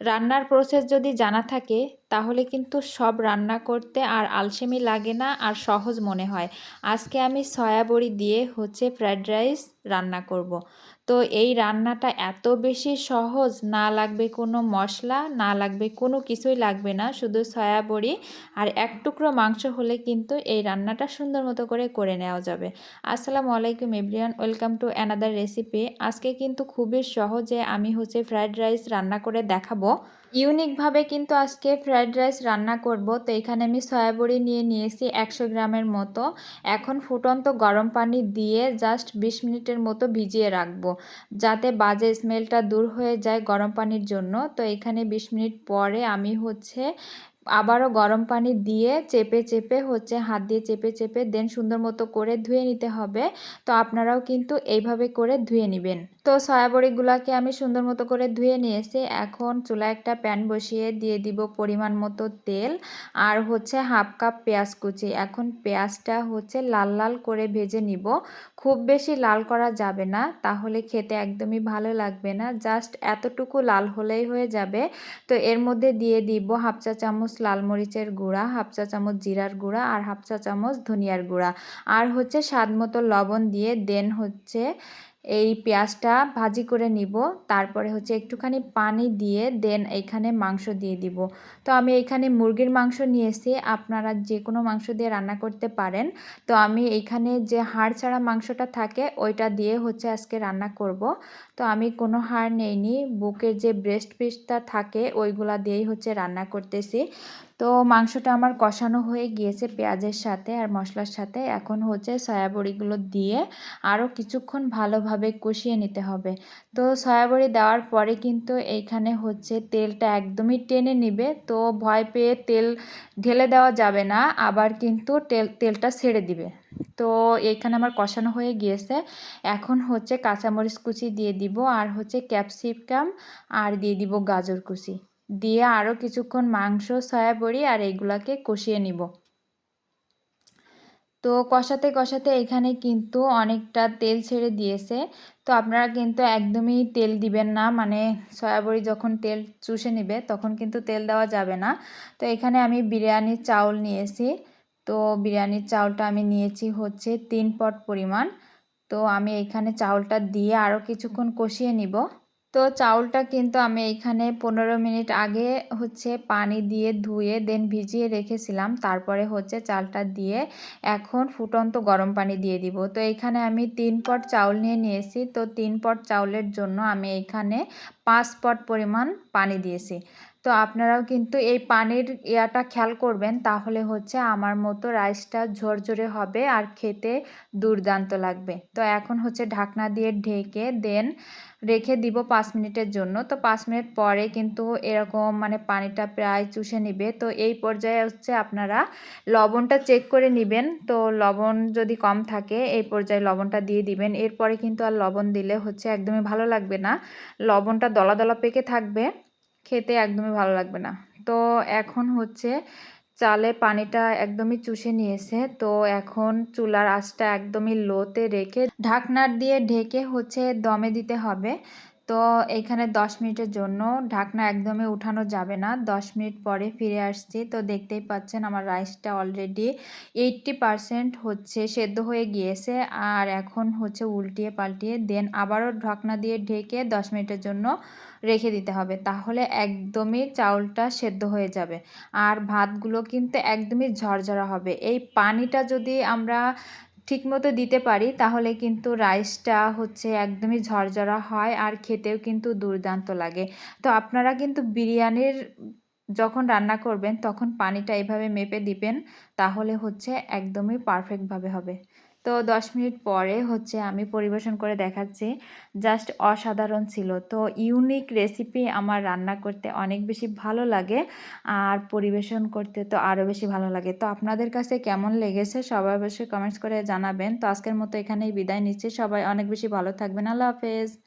রান্নার প্রসেস যদি জানা থাকে তাহলে কিন্তু সব রান্না করতে আর আলসেমি লাগে না আর সহজ মনে হয়। আজকে আমি সয়াবড়ি দিয়ে হচ্ছে ফ্রায়েড রাইস রান্না করব। তো এই রান্নাটা এত বেশি সহজ, না লাগবে কোনো মশলা, না লাগবে কোনো কিছুই লাগবে না, শুধু সয়াবড়ি আর এক টুকরো মাংস হলে কিন্তু এই রান্নাটা সুন্দর মতো করে করে নেওয়া যাবে। আসসালামু আলাইকুম everyone, welcome to another recipe. আজকে কিন্তু খুবই সহজে আমি হচ্ছে ফ্রায়েড রাইস রান্না করে দেখাবো। ইউনিকভাবে কিন্তু আজকে ফ্রায়েড রাইস রান্না করব, তো এখানে আমি সয়াবড়ি নিয়ে নিয়েছি একশো গ্রামের মতো। এখন ফুটন্ত গরম পানি দিয়ে জাস্ট বিশ মিনিটের মতো ভিজিয়ে রাখব, যাতে বাজে স্মেলটা দূর হয়ে যায় গরম পানির জন্য। তো এখানে বিশ মিনিট পরে আমি হচ্ছে আবারও গরম পানি দিয়ে চেপে চেপে হচ্ছে হাত দিয়ে চেপে চেপে দেন সুন্দর মতো করে ধুয়ে নিতে হবে। তো আপনারাও কিন্তু এইভাবে করে ধুয়ে নেবেন। তো সয়াবড়িগুলোকে আমি সুন্দর মতো করে ধুয়ে নিয়েছি। এখন চুলা একটা প্যান বসিয়ে দিয়ে দিব পরিমাণ মতো তেল আর হচ্ছে হাফ কাপ পেঁয়াজ কুচি। এখন পেঁয়াজটা হচ্ছে লাল লাল করে ভেজে নিব। খুব বেশি লাল করা যাবে না, তাহলে খেতে একদমই ভালো লাগবে না। জাস্ট এতটুকু লাল হলেই হয়ে যাবে। তো এর মধ্যে দিয়ে দিব হাফ চা চামচ লাল মরিচের গুঁড়া, হাফ চা চামচ জিরার গুঁড়া আর হাফ চা চামচ ধনিয়ার গুঁড়া। আর হচ্ছে স্বাদ মতো লবণ দিয়ে দেন হচ্ছে এই পেঁয়াজটা ভাজি করে নিব। তারপরে হচ্ছে একটুখানি পানি দিয়ে দেন এখানে মাংস দিয়ে দিব। তো আমি এখানে মুরগির মাংস নিয়েছি, আপনারা যে কোনো মাংস দিয়ে রান্না করতে পারেন। তো আমি এখানে যে হাড় ছাড়া মাংসটা থাকে, ওইটা দিয়ে হচ্ছে আজকে রান্না করব। তো আমি কোনো হাড় নেইনি, বুকের যে ব্রেস্ট পিসটা থাকে, ওইগুলা দিয়েই হচ্ছে রান্না করতেছি। তো মাংসটা আমার কষানো হয়ে গিয়েছে পেঁয়াজের সাথে আর মশলার সাথে। এখন হচ্ছে সয়াবড়িগুলো দিয়ে আরও কিছুক্ষণ ভালোভাবে কষিয়ে নিতে হবে। তো সয়াবড়ি দেওয়ার পরে কিন্তু এইখানে হচ্ছে তেলটা একদমই টেনে নিবে। তো ভয় পেয়ে তেল ঢেলে দেওয়া যাবে না, আবার কিন্তু তেল তেলটা ছেড়ে দিবে। তো এইখানে আমার কষানো হয়ে গিয়েছে। এখন হচ্ছে কাঁচামরিচ কুচি দিয়ে দিব আর হচ্ছে ক্যাপসিকাম আর দিয়ে দিব গাজর কুচি। দিয়ে আরও কিছুক্ষণ মাংস সয়াবড়ি আর এইগুলাকে কষিয়ে নিব। তো কষাতে কষাতে এখানে কিন্তু অনেকটা তেল ছেড়ে দিয়েছে। তো আপনারা কিন্তু একদমই তেল দিবেন না মানে সয়াবড়ি যখন তেল চুষে নিবে তখন কিন্তু তেল দেওয়া যাবে না। তো এখানে আমি বিরিয়ানির চাউল নিয়েছি। তো বিরিয়ানির চাউলটা আমি নিয়েছি হচ্ছে তিন পট পরিমাণ। তো আমি এখানে চাউলটা দিয়ে আরও কিছুক্ষণ কষিয়ে নিব। তো চাউলটা কিন্তু আমি এখানে পনেরো মিনিট আগে হচ্ছে পানি দিয়ে ধুয়ে দেন ভিজিয়ে রেখেছিলাম। তারপরে হচ্ছে চালটা দিয়ে এখন ফুটন্ত গরম পানি দিয়ে দিব। তো এখানে আমি তিন পট চাউল নিয়ে নিয়েছি। তো তিন পট চাউলের জন্য আমি এখানে পাঁচ পট পরিমাণ পানি দিয়েছি। তো আপনারাও কিন্তু এই পানির ইয়াটা খেয়াল করবেন, তাহলে হচ্ছে আমার মতো রাইসটা ঝরঝরে হবে আর খেতে দুর্দান্ত লাগবে। তো এখন হচ্ছে ঢাকনা দিয়ে ঢেকে দেন, রেখে দিব পাঁচ মিনিটের জন্য। তো পাঁচ মিনিট পরে কিন্তু এরকম মানে পানিটা প্রায় চুষে নিবে। তো এই পর্যায়ে হচ্ছে আপনারা লবণটা চেক করে নেবেন। তো লবণ যদি কম থাকে, এই পর্যায়ে লবণটা দিয়ে দিবেন। এরপরে কিন্তু আর লবণ দিলে হচ্ছে একদমই ভালো লাগবে না। লবণটা দলা দলা পেকে থাকবে। খেতে একদমই ভালো লাগবে না। তো এখন হচ্ছে চালে পানিটা একদমই চুষে নিয়েছে। তো এখন চুলার আঁচটা একদমই লোতে রেখে ঢাকনার দিয়ে ঢেকে হচ্ছে দমে দিতে হবে। তো এখানে 10 মিনিটের জন্য ঢাকনা একদমই উঠানো যাবে না। 10 মিনিট পরে ফিরে আসছি। তো দেখতেই পাচ্ছেন আমার রাইসটা অলরেডি এইটটি পারসেন্ট হচ্ছে সেদ্ধ হয়ে গিয়েছে আর এখন হচ্ছে উল্টিয়ে পাল্টিয়ে দেন আবারও ঢাকনা দিয়ে ঢেকে 10 মিনিটের জন্য রেখে দিতে হবে। তাহলে একদমই চাউলটা সেদ্ধ হয়ে যাবে। আর ভাতগুলো কিন্তু একদমই ঝরঝরা হবে। এই পানিটা যদি আমরা ঠিকমতো দিতে পারি, তাহলে কিন্তু রাইসটা হচ্ছে একদমই ঝরঝরা হয় আর খেতেও কিন্তু দুর্দান্ত লাগে। তো আপনারা কিন্তু বিরিয়ানির যখন রান্না করবেন, তখন পানিটা এভাবে মেপে দিবেন, তাহলে হচ্ছে একদমই পারফেক্টভাবে হবে। তো দশ মিনিট পরে হচ্ছে আমি পরিবেশন করে দেখাচ্ছি। জাস্ট অসাধারণ ছিল। তো ইউনিক রেসিপি আমার রান্না করতে অনেক বেশি ভালো লাগে আর পরিবেশন করতে তো আরও বেশি ভালো লাগে। তো আপনাদের কাছে কেমন লেগেছে সবাই অবশ্যই কমেন্টস করে জানাবেন। তো আজকের মতো এখানেই বিদায় নিচ্ছি। সবাই অনেক বেশি ভালো থাকবেন। আল্লাহ হাফেজ।